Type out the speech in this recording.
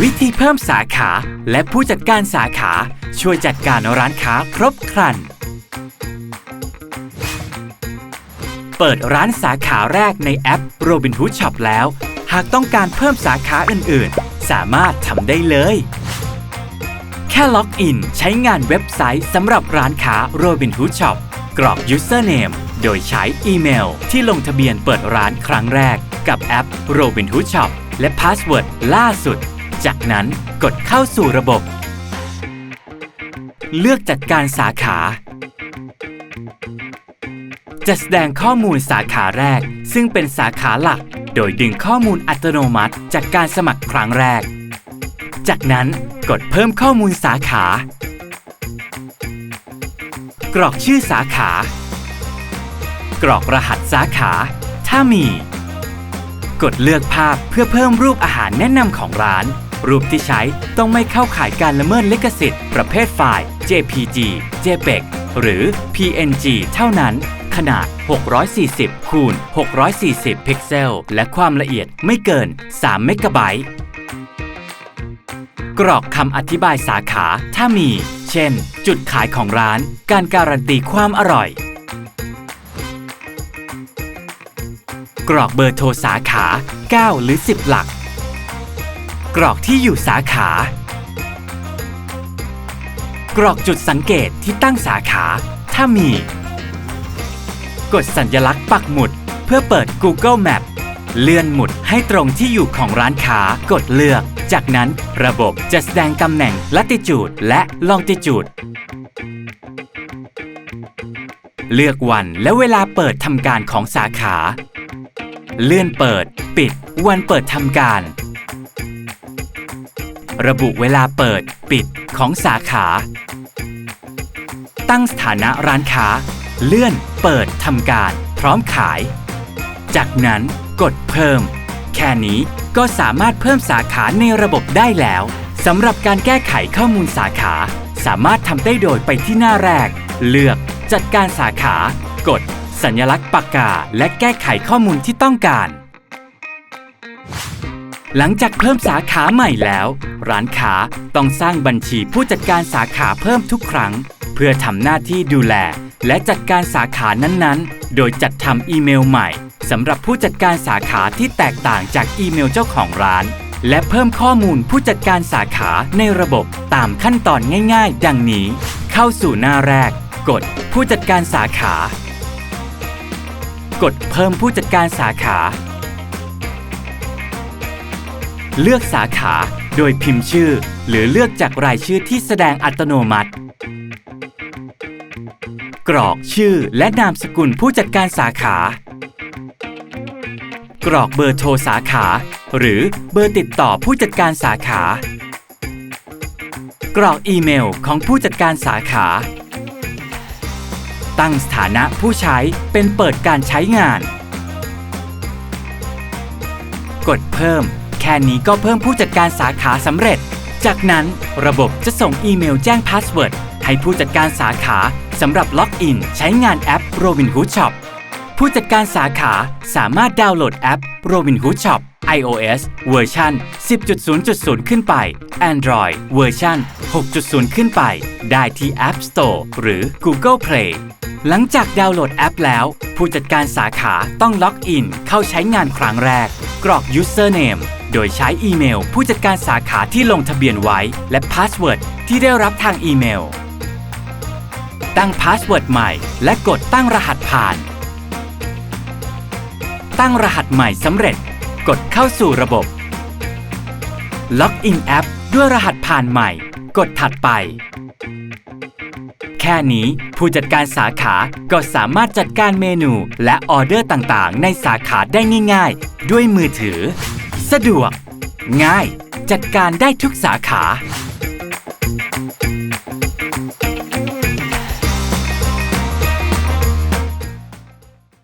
วิธีเพิ่มสาขาและผู้จัดการสาขาช่วยจัดการร้านค้าครบครัน เปิดร้านสาขาแรกในแอป Robinhood Shop แล้ว หากต้องการเพิ่มสาขาอื่น ๆ สามารถทำได้เลย แค่ล็อกอินใช้งานเว็บไซต์สำหรับร้านค้า Robinhood Shop กรอก username โดยใช้อีเมล ที่ลงทะเบียนเปิดร้านครั้งแรกกับแอป Robinhood Shop และพาสเวิร์ดล่าสุด จากนั้นกดเข้าสู่ระบบ เลือกจัดการสาขา จะแสดงข้อมูลสาขาแรก ซึ่งเป็นสาขาหลัก โดยดึงข้อมูลอัตโนมัติจากการสมัครครั้งแรก จากนั้นกดเพิ่มข้อมูลสาขา กรอกชื่อสาขา กรอกรหัสสาขา ถ้ามี กดเลือกภาพเพื่อเพิ่มรูปอาหารแนะนำของร้าน รูปที่ใช้ต้องไม่เข้าข่ายการละเมิดลิขสิทธิ์ประเภทไฟล์ JPG JPEG หรือ PNG เท่านั้น ขนาด 640 คูณ 640 พิกเซล และความละเอียดไม่เกิน 3 เมกะไบต์กรอกคำอธิบายสาขาถ้ามี เช่น จุดขายของร้าน การการันตีความอร่อย กรอกเบอร์โทรสาขา 9 หรือ 10 หลัก กรอกที่อยู่สาขา กรอกจุดสังเกตที่ตั้งสาขา ถ้ามี กดสัญลักษณ์ปักหมุด เพื่อเปิด Google Map เลื่อนหมุดให้ตรงที่อยู่ของร้านค้ากดเลือก จากนั้นระบบจะแสดงตำแหน่ง latitude และ longitude เลือกวันและเวลาเปิดทำการของสาขา เลื่อนเปิด ปิด วันเปิดทำการ ระบุเวลาเปิด ปิดของสาขา ตั้งสถานะร้านค้า เลื่อน เปิดทำการ พร้อมขาย จากนั้นกดเพิ่ม แค่นี้ก็สามารถเพิ่มสาขาในระบบได้แล้วสำหรับการแก้ไขข้อมูลสาขา สามารถทำได้โดยไปที่หน้าแรก เลือกจัดการสาขากด สัญลักษณ์ปากกา และแก้ไขข้อมูลที่ต้องการ หลังจากเพิ่มสาขาใหม่แล้ว ร้านค้าต้องสร้างบัญชีผู้จัดการสาขาเพิ่มทุกครั้ง เพื่อทำหน้าที่ดูแล และจัดการสาขานั้นๆ โดยจัดทำอีเมลใหม่สำหรับผู้จัดการสาขาที่แตกต่างจากอีเมลเจ้าของร้าน และเพิ่มข้อมูลผู้จัดการสาขาในระบบตามขั้นตอนง่าย ๆ ดังนี้ เข้าสู่หน้าแรก กดผู้จัดการสาขา กดเพิ่มผู้จัดการสาขา เลือกสาขาโดยพิมพ์ชื่อ หรือเลือกจากรายชื่อที่แสดงอัตโนมัติ กรอกชื่อและนามสกุลผู้จัดการสาขา กรอกเบอร์โทรสาขา หรือเบอร์ติดต่อผู้จัดการสาขา กรอกอีเมลของผู้จัดการสาขา ตั้งสถานะผู้ใช้เป็นเปิดการใช้งาน กดเพิ่ม แค่นี้ก็เพิ่มผู้จัดการสาขาสำเร็จ จากนั้นระบบจะส่งอีเมลแจ้งพาสเวิร์ดให้ผู้จัดการสาขาสำหรับล็อกอินใช้งานแอป Robinhood Shop ผู้จัดการสาขาสามารถดาวน์โหลดแอป Robinhood Shop iOS เวอร์ชัน10.0.0 ขึ้นไป Android เวอร์ชัน6.0 ขึ้นไป ได้ที่ App Store หรือ Google Play หลังจากดาวน์โหลดแอปแล้ว ผู้จัดการสาขาต้องล็อกอิน เข้าใช้งานครั้งแรก กรอก Username โดยใช้อีเมล ผู้จัดการสาขาที่ลงทะเบียนไว้ และพาสเวิร์ดที่ได้รับทางอีเมล ตั้งพาสเวิร์ดใหม่ และกดตั้งรหัสผ่าน ตั้งรหัสใหม่สำเร็จ กดเข้าสู่ระบบ ล็อกอินแอปด้วยรหัสผ่านใหม่ กดถัดไป ค่นี้ ผู้จัดการสาขาก็สามารถจัดการเมนูและออเดอร์ต่างๆ ในสาขาได้ง่ายๆ ด้วยมือถือ สะดวก ง่าย จัดการได้ทุกสาขา